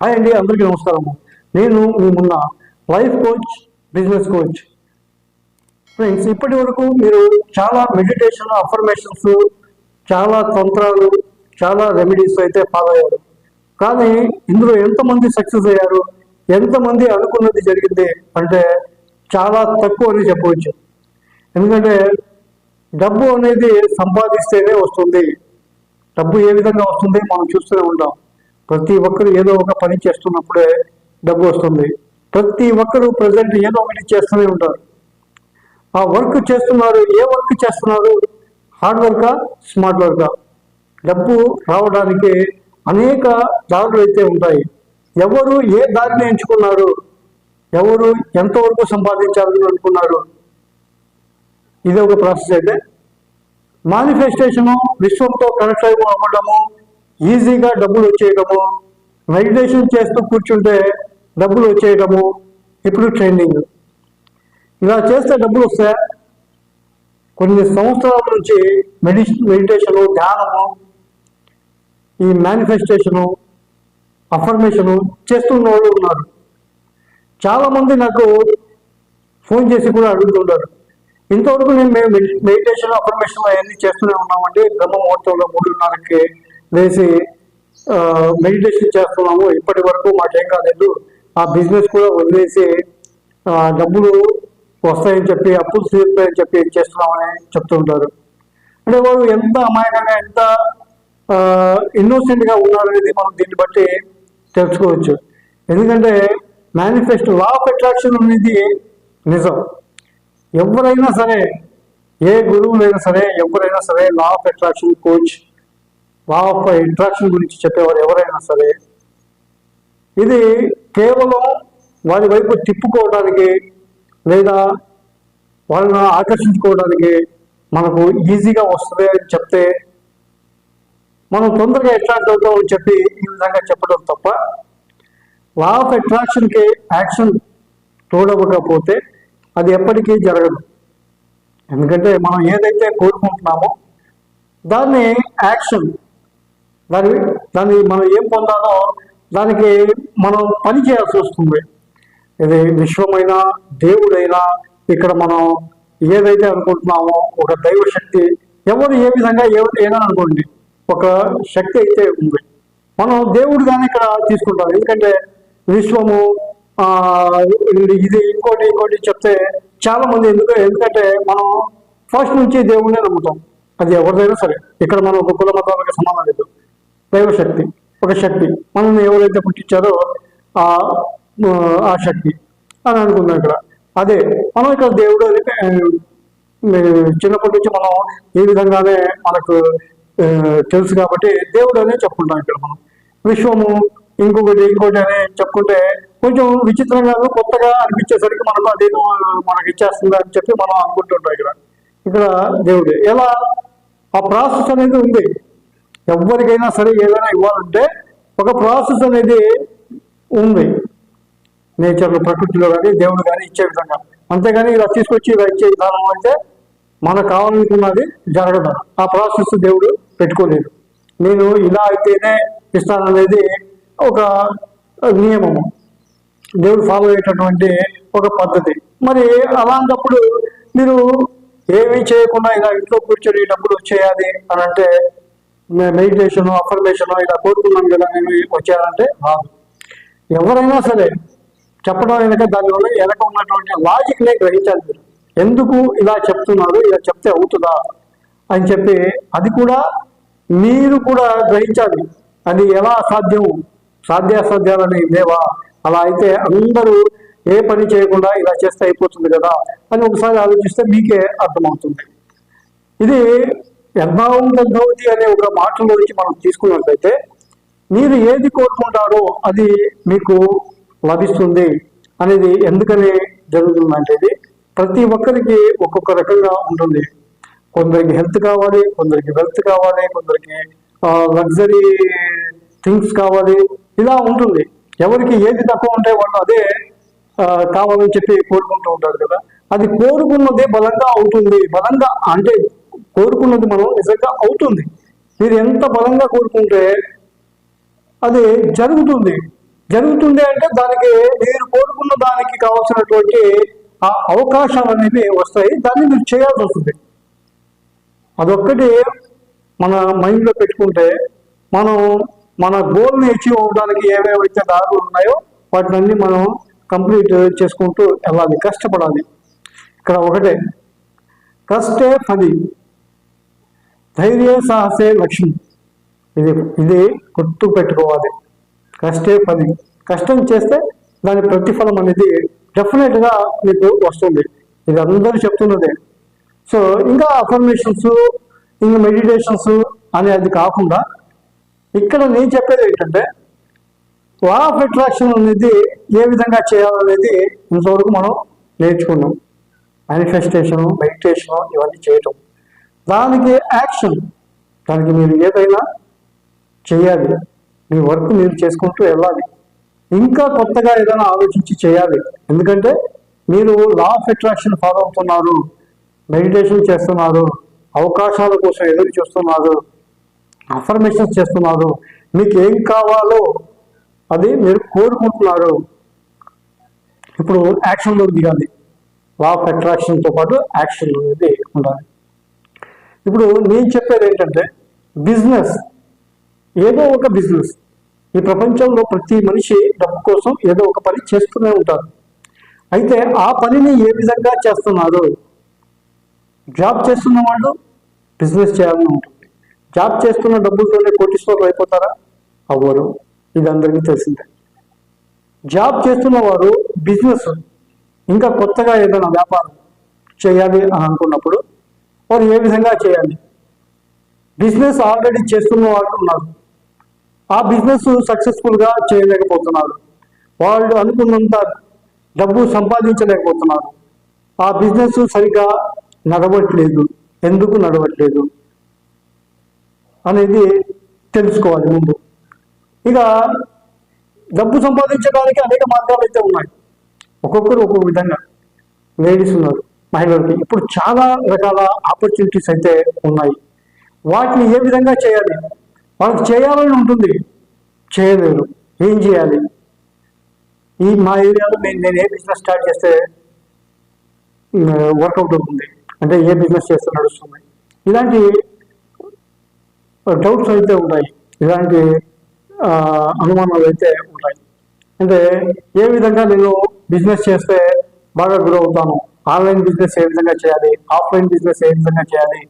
Hi అండి అందరికీ నమస్కారం. నేను మీ మొన్న life coach business coach. Friends ఇప్పటి వరకు మీరు చాలా మెడిటేషన్ అఫర్మేషన్స్ చాలా తంత్రాలు చాలా రెమెడీస్ అయితే ఫాలో అయ్యారు. కానీ ఇందులో ఎంతమంది సక్సెస్ అయ్యారు ఎంతమంది అనుకున్నది జరిగింది అంటే చాలా తక్కువ అని చెప్పవచ్చు. ఎందుకంటే డబ్బు అనేది సంపాదిస్తేనే వస్తుంది. డబ్బు ఏ విధంగా వస్తుంది మనం చూస్తూనే ఉంటాం. ప్రతి ఒక్కరు ఏదో ఒక పని చేస్తున్నప్పుడే డబ్బు వస్తుంది. ప్రతి ఒక్కరు ప్రజెంట్ ఏదో ఒకటి చేస్తూనే ఉంటారు. ఆ వర్క్ చేస్తున్నారు ఏ వర్క్ చేస్తున్నారు? హార్డ్ వర్కా స్మార్ట్ వర్కా? డబ్బు రావడానికి అనేక దారులు అయితే ఉంటాయి. ఎవరు ఏ దారిని ఎంచుకున్నారు? ఎవరు ఎంతవరకు సంపాదించాలని అనుకున్నారు? ఇది ఒక ప్రాసెస్ అయితే. మానిఫెస్టేషను విశ్వంతో కనెక్ట్ అయి అవ్వడము ఈజీగా డబ్బులు వచ్చేయడము మెడిటేషన్ చేస్తూ కూర్చుంటే డబ్బులు వచ్చేయడము ఇప్పుడు ట్రెండింగ్. ఇలా చేస్తే డబ్బులు వస్తే కొన్ని సంవత్సరాల నుంచి మెడి మెడిటేషను ధ్యానము ఈ మేనిఫెస్టేషను అఫర్మేషను చేస్తున్న వాళ్ళు ఉన్నారు. చాలామంది నాకు ఫోన్ చేసి కూడా అడుగుతుంటారు. ఇంతవరకు నేను మేము మెడిటేషన్ అఫర్మేషన్ అవన్నీ చేస్తూనే ఉన్నామండి. బ్రహ్మ ముహూర్తంలో మూడున్నరకి వేసి మెడిటేషన్ చేస్తున్నాము. ఇప్పటి వరకు మాకేం కాలేదు. ఆ బిజినెస్ కూడా వదిలేసి డబ్బులు వస్తాయని చెప్పి అప్పులు తీరుతాయని చెప్పి చేస్తున్నామని చెప్తుంటారు. అంటే వారు ఎంత అమాయకంగా ఎంత ఇన్నోసెంట్గా ఉన్నారనేది మనం దీన్ని బట్టి తెలుసుకోవచ్చు. ఎందుకంటే మేనిఫెస్టో లా ఆఫ్ అట్రాక్షన్ అనేది నిజం. ఎవరైనా సరే ఏ గురువులైనా సరే ఎవరైనా సరే లా ఆఫ్ అట్రాక్షన్ కోచ్ మా యొక్క ఇంట్రాక్షన్ గురించి చెప్పేవారు ఎవరైనా సరే. ఇది కేవలం వారి వైపు తిప్పుకోవడానికి లేదా వాళ్ళని ఆకర్షించుకోవడానికి మనకు ఈజీగా వస్తుంది అని చెప్తే మనం తొందరగా అట్రాక్ట్ అవుతామని చెప్పి ఈ విధంగా చెప్పడం తప్ప లా ఆఫ్ అట్రాక్షన్కి యాక్షన్ తోడవకపోతే అది ఎప్పటికీ జరగదు. ఎందుకంటే మనం ఏదైతే కోరుకుంటున్నామో దాన్ని యాక్షన్ దాని దాన్ని మనం ఏం పొందాలో దానికి మనం పని చేయాల్సి వస్తుంది. ఇది విశ్వమైన దేవుడైనా ఇక్కడ మనం ఏదైతే అనుకుంటున్నామో ఒక దైవ శక్తి ఎవరు ఏ విధంగా ఎవరు ఏదైనా అనుకోండి ఒక శక్తి అయితే ఉంది. మనం దేవుడు దాన్ని ఇక్కడ తీసుకుంటాం. ఎందుకంటే విశ్వము ఇది ఇంకోటి ఇంకోటి చెప్తే చాలా మంది ఎందుకు ఎందుకంటే మనం ఫస్ట్ నుంచి దేవుడినే నమ్ముతాం. అది ఎవరిదైనా సరే. ఇక్కడ మనం ఒక కుల మతాలకు సంబంధం లేదు. దైవశక్తి ఒక శక్తి. మనల్ని ఎవరైతే పుట్టించారో ఆ ఆ శక్తి. అని అనుకుందాం ఇక్కడ. అదే మనం ఇక్కడ దేవుడు అని చిన్నప్పటి నుంచి మనం ఈ విధంగానే మనకు తెలుసు కాబట్టి దేవుడు అనే చెప్పుకుంటాం ఇక్కడ మనం. విశ్వము ఇంకొకటి ఇంకోటి అని చెప్పుకుంటే కొంచెం విచిత్రంగా కొత్తగా అనిపించేసరికి మనకు అదేదో మనకి ఇచ్చేస్తుంది అని చెప్పి మనం అనుకుంటుంటాం ఇక్కడ. ఇక్కడ దేవుడు. ఎలా? ఆ ప్రాసెస్ అనేది ఉంది. ఎవరికైనా సరే ఏదైనా ఇవ్వాలంటే ఒక ప్రాసెస్ అనేది ఉంది. నేచర్లో ప్రకృతిలో కానీ దేవుడు కానీ ఇచ్చే విధంగా. అంతేగాని ఇలా తీసుకొచ్చి ఇలా ఇచ్చే విధానం అంటే మనకు కావాలనుకున్నది జరగదు. ఆ ప్రాసెస్ దేవుడు పెట్టుకోలేదు. నేను ఇలా అయితేనే ఇస్తాననేది ఒక నియమము. దేవుడు ఫాలో అయ్యేటటువంటి ఒక పద్ధతి. మరి అలాంటప్పుడు మీరు ఏమీ చేయకుండా ఇలా ఇంట్లో కూర్చొని డబ్బులు చేయాలి అని అంటే మెడిటేషన్ అఫర్మేషన్ ఇలా కోరుకున్నాను కదా నేను వచ్చేయాలంటే రాదు ఎవరైనా సరే చెప్పడం వెనక దానివల్ల వెనక ఉన్నటువంటి లాజిక్ నే గ్రహించాలి మీరు. ఎందుకు ఇలా చెప్తున్నారు ఇలా చెప్తే అవుతుందా అని చెప్పి అది కూడా మీరు కూడా గ్రహించాలి. అది ఎలా అసాధ్యం సాధ్యాసాధ్యాలని లేవా అలా అయితే అందరూ ఏ పని చేయకుండా ఇలా చేస్తే అయిపోతుంది కదా అని ఒకసారి ఆలోచిస్తే మీకే అర్థమవుతుంది. ఇది యద్భావం తద్భవతి అనే ఒక మాటల గురించి మనం తీసుకున్నట్లయితే మీరు ఏది కోరుకుంటారో అది మీకు లభిస్తుంది అనేది ఎందుకని జరుగుతుందంటే ఇది ప్రతి ఒక్కరికి ఒక్కొక్క రకంగా ఉంటుంది. కొందరికి హెల్త్ కావాలి కొందరికి వెల్త్ కావాలి కొందరికి లగ్జరీ థింగ్స్ కావాలి ఇలా ఉంటుంది. ఎవరికి ఏది తక్కువ ఉంటే వాళ్ళు అదే కావాలని చెప్పి కోరుకుంటూ ఉంటారు కదా. అది కోరుకున్నదే బలంగా అవుతుంది. బలంగా అంటే కోరుకున్నది మనం నిజంగా అవుతుంది. మీరు ఎంత బలంగా కోరుకుంటే అది జరుగుతుంది. జరుగుతుంది అంటే దానికి మీరు కోరుకున్న దానికి కావాల్సినటువంటి ఆ అవకాశాలు అనేవి వస్తాయి. దాన్ని మీరు చేయాల్సి వస్తుంది. అదొక్కటి మన మైండ్లో పెట్టుకుంటే మనం మన గోల్ని అచీవ్ అవ్వడానికి ఏవేవైతే దారులు ఉన్నాయో వాటిని మనం కంప్లీట్ చేసుకుంటూ వెళ్ళాలి కష్టపడాలి. ఇక్కడ ఒకటే కష్టే పది ధైర్య సాహసే లక్ష్మి. ఇది ఇది గుర్తు పెట్టుకోవాలి. కష్టే పని. కష్టం చేస్తే దాని ప్రతిఫలం అనేది డెఫినెట్గా మీకు వస్తుంది. ఇది అందరూ చెప్తున్నదే. సో ఇంకా అఫర్మేషన్స్ ఇంకా మెడిటేషన్స్ అనేది కాకుండా ఇక్కడ నేను చెప్పేది ఏంటంటే లా ఆఫ్ అట్రాక్షన్ అనేది ఏ విధంగా చేయాలనేది ఇంతవరకు మనం నేర్చుకున్నాం. మేనిఫెస్టేషను మెడిటేషన్ ఇవన్నీ చేయటం. దానికి యాక్షన్. దానికి మీరు ఏదైనా చేయాలి. మీ వర్క్ మీరు చేసుకుంటూ వెళ్ళాలి. ఇంకా కొత్తగా ఏదైనా ఆలోచించి చేయాలి. ఎందుకంటే మీరు లా ఆఫ్ అట్రాక్షన్ ఫాలో అవుతున్నారు. మెడిటేషన్ చేస్తున్నారు. అవకాశాల కోసం ఎదురు చూస్తున్నారు. అఫర్మేషన్స్ చేస్తున్నారు. మీకు ఏం కావాలో అది మీరు కోరుకుంటున్నారు. ఇప్పుడు యాక్షన్లో దిగాలి. లా ఆఫ్ అట్రాక్షన్తో పాటు యాక్షన్ అనేది ఉండాలి. ఇప్పుడు నేను చెప్పేది ఏంటంటే బిజినెస్ ఏదో ఒక బిజినెస్ ఈ ప్రపంచంలో ప్రతి మనిషి డబ్బు కోసం ఏదో ఒక పని చేస్తూనే ఉంటారు. అయితే ఆ పనిని ఏ విధంగా చేస్తున్నారు? జాబ్ చేస్తున్న వాళ్ళు బిజినెస్ చేయాలని ఉంటుంది. జాబ్ చేస్తున్న డబ్బులతోనే కోటీశ్వరులు అయిపోతారా? అవ్వరు. ఇది అందరికీ తెలిసిందే. జాబ్ చేస్తున్న వారు బిజినెస్ ఇంకా కొత్తగా ఏదైనా వ్యాపారం చేయాలి అని అనుకున్నప్పుడు వారు ఏ విధంగా చేయాలి? బిజినెస్ ఆల్రెడీ చేస్తున్న వాళ్ళు ఉన్నారు. ఆ బిజినెస్ సక్సెస్ఫుల్గా చేయలేకపోతున్నారు. వాళ్ళు అనుకున్నంత డబ్బు సంపాదించలేకపోతున్నారు. ఆ బిజినెస్ సరిగా నడవట్లేదు. ఎందుకు నడవట్లేదు? అనేది తెలుసుకోవాలి ముందు. ఇక డబ్బు సంపాదించడానికి అనేక మార్గాలు అయితే ఉన్నాయి. ఒక్కొక్కరు ఒక్కొక్క విధంగా. లేడీస్ ఉన్నారు. మహిళలకి. ఇప్పుడు చాలా రకాల ఆపర్చునిటీస్ అయితే ఉన్నాయి. వాటిని ఏ విధంగా చేయాలి? వాళ్ళకి చేయాలని ఉంటుంది. చేయలేరు ఏం చేయాలి? ఈ మా ఏరియాలో నేను నేను ఏ బిజినెస్ స్టార్ట్ చేస్తే వర్కౌట్ అవుతుంది? అంటే ఏ బిజినెస్ చేస్తే నడుస్తుంది? ఇలాంటి డౌట్స్ అయితే ఉన్నాయి ఇలాంటి అనుమానాలు అయితే ఉంటాయి. అంటే ఏ విధంగా నేను బిజినెస్ చేస్తే బాగా గ్రో అవుతాను? ఆన్లైన్ బిజినెస్ ఏ విధంగా చేయాలి? ఆఫ్లైన్ బిజినెస్ ఏ విధంగా చేయాలి?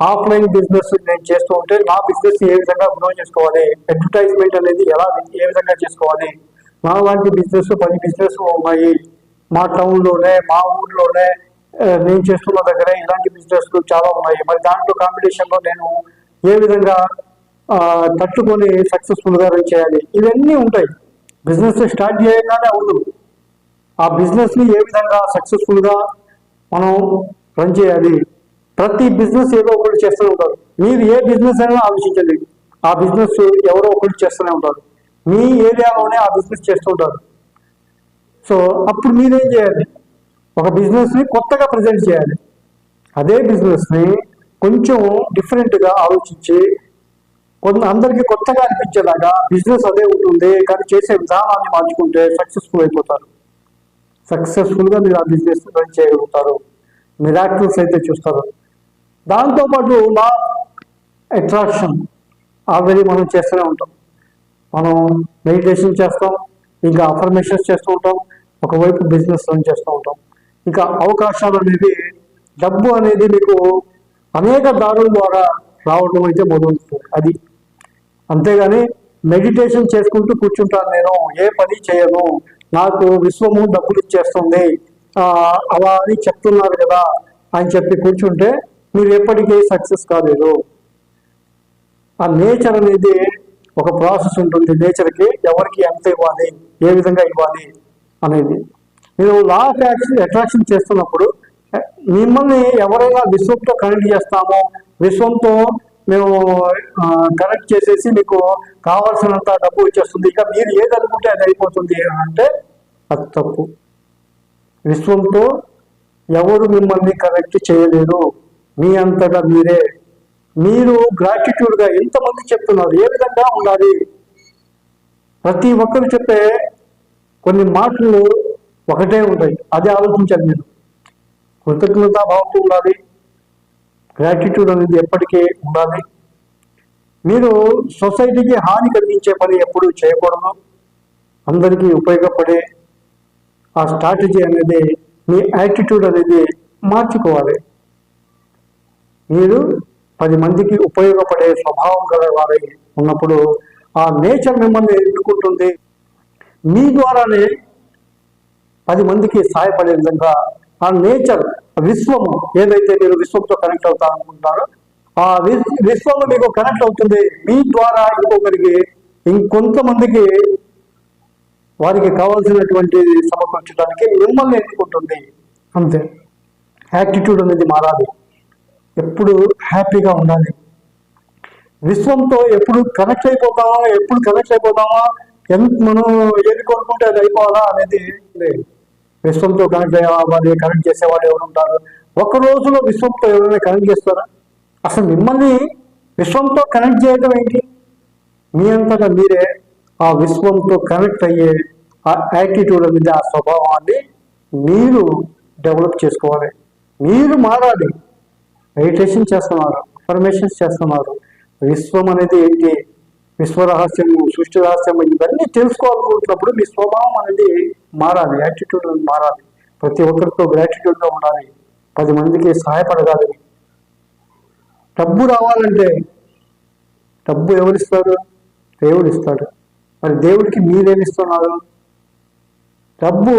ఆఫ్లైన్ బిజినెస్ నేను చేస్తూ ఉంటే నా బిజినెస్ ఏ విధంగా గ్రో చేసుకోవాలి? అడ్వర్టైజ్మెంట్ అనేది ఎలా ఏ విధంగా చేసుకోవాలి? నా లాంటి బిజినెస్ పది బిజినెస్ ఉన్నాయి. మా టౌన్లోనే మా ఊర్లోనే నేను చేస్తున్న దగ్గర ఇలాంటి బిజినెస్ చాలా ఉన్నాయి. మరి దాంట్లో కాంపిటీషన్లో నేను ఏ విధంగా తట్టుకొని సక్సెస్ఫుల్గా రన్ చేయాలి? ఇవన్నీ ఉంటాయి. బిజినెస్ స్టార్ట్ చేయగానే అవును. ఆ బిజినెస్ని ఏ విధంగా సక్సెస్ఫుల్గా మనం రన్ చేయాలి. ప్రతి బిజినెస్ ఏదో ఒకటి చేస్తూనే ఉంటారు. మీరు ఏ బిజినెస్ అయినా ఆలోచించండి. ఆ బిజినెస్ ఎవరో ఒకటి చేస్తూనే ఉంటారు. మీ ఏరియాలోనే ఆ బిజినెస్ చేస్తూ ఉంటారు. సో అప్పుడు మీరేం చేయాలి? ఒక బిజినెస్ని కొత్తగా ప్రజెంట్ చేయాలి. అదే బిజినెస్ని కొంచెం డిఫరెంట్గా ఆలోచించి కొంత అందరికీ కొత్తగా అనిపించేలాగా బిజినెస్ అదే ఉంటుంది. కానీ చేసే విధానాన్ని మార్చుకుంటే సక్సెస్ఫుల్ అయిపోతారు. సక్సెస్ఫుల్గా మీరు ఆ బిజినెస్ రన్ చేయగలుగుతారు. మిరాకిల్స్ అయితే చూస్తారు. దాంతోపాటు లా అట్రాక్షన్ ఆల్రెడీ మనం చేస్తూనే ఉంటాం. మనం మెడిటేషన్ చేస్తాం ఇంకా అఫర్మేషన్స్ చేస్తూ ఉంటాం ఒకవైపు బిజినెస్ రన్ చేస్తూ ఉంటాం. ఇంకా అవకాశాలు అనేవి డబ్బు అనేది మీకు అనేక దారుల ద్వారా రావడం అయితే మొదలవుతుంది అది అంతేగాని మెడిటేషన్ చేసుకుంటూ కూర్చుంటాను నేను ఏ పని చేయను నాకు విశ్వము డబ్బులు ఇచ్చేస్తుంది. అలా అని చెప్తున్నారు కదా అని చెప్పి కూర్చుంటే మీరు ఎప్పటికీ సక్సెస్ కాలేదు. ఆ నేచర్ అనేది ఒక ప్రాసెస్ ఉంటుంది. నేచర్కి ఎవరికి ఎంత ఇవ్వాలి? ఏ విధంగా ఇవ్వాలి? అనేది. మీరు లా ఆఫ్ అట్రాక్షన్ చేస్తున్నప్పుడు మిమ్మల్ని ఎవరైనా విశ్వంతో కనెక్ట్ చేస్తామో విశ్వంతో మేము కనెక్ట్ చేసేసి మీకు కావాల్సినంత డబ్బు ఇచ్చేస్తుంది ఇక మీరు ఏది అనుకుంటే అది అయిపోతుంది అంటే అది తప్పు. విశ్వంతో ఎవరు మిమ్మల్ని కనెక్ట్ చేయలేరు. మీ అంతటా మీరే. మీరు గ్రాటిట్యూడ్గా ఎంతమంది చెప్తున్నారు? ఏ విధంగా ఉండాలి? ప్రతి ఒక్కరు చెప్పే కొన్ని మాటలు ఒకటే ఉంటాయి. అదే ఆలోచించాలి మీరు కృతజ్ఞతాభావంతో ఉండాలి. గ్రాటిట్యూడ్ అనేది ఎప్పటికీ ఉండాలి. మీరు సొసైటీకి హాని కలిగించే పని ఎప్పుడూ చేయకూడదు. అందరికీ ఉపయోగపడే ఆ స్ట్రాటజీ అనేది మీ యాటిట్యూడ్ అనేది మార్చుకోవాలి. మీరు పది మందికి ఉపయోగపడే స్వభావం గల వారై ఉన్నప్పుడు ఆ నేచర్ మిమ్మల్ని ఎన్నుకుంటుంది. మీ ద్వారానే పది మందికి సహాయపడే విధంగా ఆ నేచర్ విశ్వము ఏదైతే మీరు విశ్వంతో కనెక్ట్ అవుతా అనుకుంటారో ఆ విశ్వము మీకు కనెక్ట్ అవుతుంది. మీ ద్వారా ఇంకొకరికి ఇంకొంతమందికి వారికి కావాల్సినటువంటి సమకూర్చడానికి మిమ్మల్ని ఎన్నుకుంటుంది. అంతే. యాటిట్యూడ్ అనేది మారాలి. ఎప్పుడు హ్యాపీగా ఉండాలి. విశ్వంతో ఎప్పుడు కనెక్ట్ అయిపోతామా ఎప్పుడు కనెక్ట్ అయిపోతామా ఎంత మనం ఏది కోరుకుంటే అది అయిపోవాలా అనేది లేదు. విశ్వంతో కనెక్ట్ అవ్వాలి కనెక్ట్ చేసేవాడు ఎవరు ఉంటారు? ఒక రోజులో విశ్వంతో ఎవరైనా కనెక్ట్ చేస్తారా? అసలు మిమ్మల్ని విశ్వంతో కనెక్ట్ చేయడం ఏంటి? మీ అంతటా మీరే ఆ విశ్వంతో కనెక్ట్ అయ్యే ఆ యాటిట్యూడ్ అనేది ఆ స్వభావాన్ని మీరు డెవలప్ చేసుకోవాలి. మీరు మారాలి. మెడిటేషన్ చేస్తున్నారు అఫర్మేషన్స్ చేస్తున్నారు. విశ్వం అనేది ఏంటి? విశ్వరహస్యము సృష్టి రహస్యము ఇవన్నీ తెలుసుకోవాలనుకుంటున్నప్పుడు మీ స్వభావం అనేది మారాలి యాటిట్యూడ్ మారాలి. ప్రతి ఒక్కరితో గ్రాటిట్యూడ్గా ఉండాలి. పది మందికి సహాయపడగాలి. డబ్బు రావాలంటే డబ్బు ఎవరిస్తారు? దేవుడు ఇస్తాడు. మరి దేవుడికి మీరేమిస్తున్నారు? డబ్బు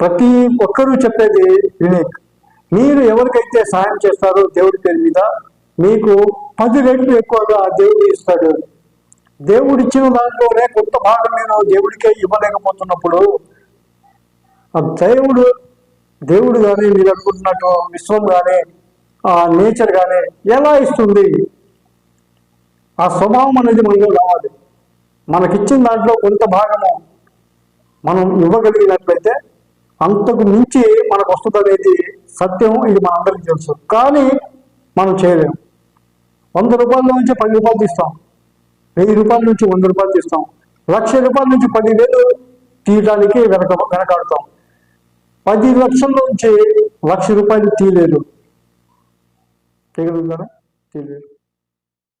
ప్రతి ఒక్కరూ చెప్పేది యునిక్ మీరు ఎవరికైతే సహాయం చేస్తారో దేవుడి పేరు మీద మీకు పది రెట్లు ఎక్కువగా దేవుడు ఇస్తాడు. దేవుడిచ్చిన దాంట్లోనే కొంత భాగం నేను దేవుడికే ఇవ్వలేకపోతున్నప్పుడు ఆ దేవుడు దేవుడు కానీ మీరు అనుకుంటున్నట్టు విశ్వం కానీ ఆ నేచర్ కానీ ఎలా ఇస్తుంది? ఆ స్వభావం అనేది మనలో రావాలి. మనకిచ్చిన దాంట్లో కొంత భాగము మనం ఇవ్వగలిగినట్లయితే అంతకు మించి మనకు వస్తుంది అనేది సత్యం ఇది మనందరికీ తెలుసు. కానీ మనం చేయలేము. వంద రూపాయల నుంచి పది రూపాయలు తీస్తాం. వెయ్యి రూపాయల నుంచి వంద రూపాయలు తీస్తాం లక్ష రూపాయల నుంచి పదివేలు తీయడానికి వెనక వెనకాడతాం. పది లక్షల నుంచి లక్ష రూపాయలు తీయలేదు. తీయగలుగుతారా? తీయలేదు.